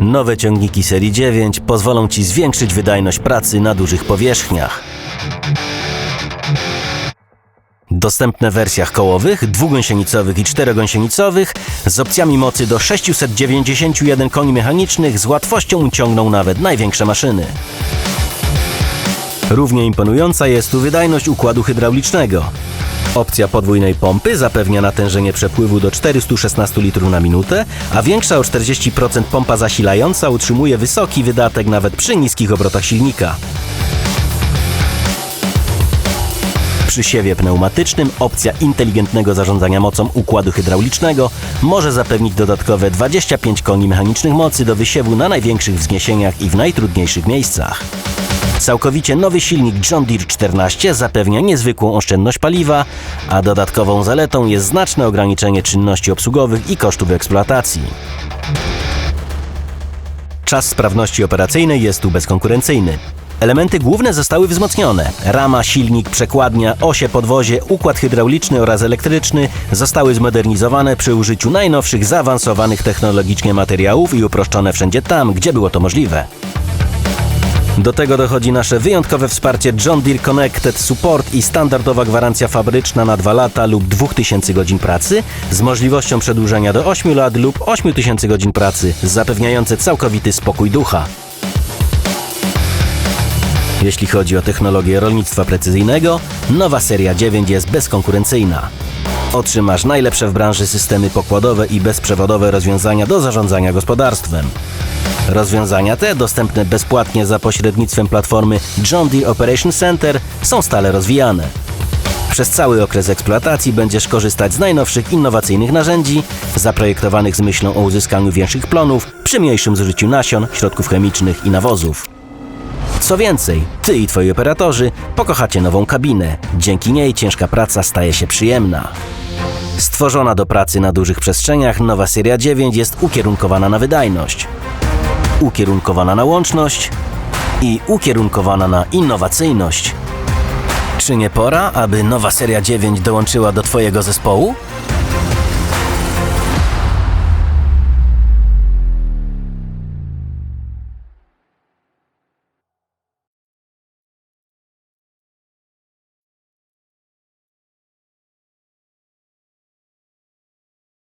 Nowe ciągniki serii 9 pozwolą Ci zwiększyć wydajność pracy na dużych powierzchniach. Dostępne w wersjach kołowych, dwugąsienicowych i czterogąsienicowych z opcjami mocy do 691 koni mechanicznych z łatwością uciągną nawet największe maszyny. Równie imponująca jest tu wydajność układu hydraulicznego. Opcja podwójnej pompy zapewnia natężenie przepływu do 416 litrów na minutę, a większa o 40% pompa zasilająca utrzymuje wysoki wydatek nawet przy niskich obrotach silnika. Przy siewie pneumatycznym opcja inteligentnego zarządzania mocą układu hydraulicznego może zapewnić dodatkowe 25 koni mechanicznych mocy do wysiewu na największych wzniesieniach i w najtrudniejszych miejscach. Całkowicie nowy silnik John Deere 14 zapewnia niezwykłą oszczędność paliwa, a dodatkową zaletą jest znaczne ograniczenie czynności obsługowych i kosztów eksploatacji. Czas sprawności operacyjnej jest tu bezkonkurencyjny. Elementy główne zostały wzmocnione. Rama, silnik, przekładnia, osie podwozie, układ hydrauliczny oraz elektryczny zostały zmodernizowane przy użyciu najnowszych, zaawansowanych technologicznie materiałów i uproszczone wszędzie tam, gdzie było to możliwe. Do tego dochodzi nasze wyjątkowe wsparcie John Deere Connected Support i standardowa gwarancja fabryczna na 2 lata lub 2000 godzin pracy z możliwością przedłużenia do 8 lat lub 8000 godzin pracy, zapewniające całkowity spokój ducha. Jeśli chodzi o technologię rolnictwa precyzyjnego, nowa seria 9 jest bezkonkurencyjna. Otrzymasz najlepsze w branży systemy pokładowe i bezprzewodowe rozwiązania do zarządzania gospodarstwem. Rozwiązania te, dostępne bezpłatnie za pośrednictwem platformy John Deere Operation Center, są stale rozwijane. Przez cały okres eksploatacji będziesz korzystać z najnowszych innowacyjnych narzędzi, zaprojektowanych z myślą o uzyskaniu większych plonów, przy mniejszym zużyciu nasion, środków chemicznych i nawozów. Co więcej, ty i twoi operatorzy pokochacie nową kabinę. Dzięki niej ciężka praca staje się przyjemna. Stworzona do pracy na dużych przestrzeniach, nowa seria 9 jest ukierunkowana na wydajność, ukierunkowana na łączność i ukierunkowana na innowacyjność. Czy nie pora, aby nowa seria 9 dołączyła do Twojego zespołu?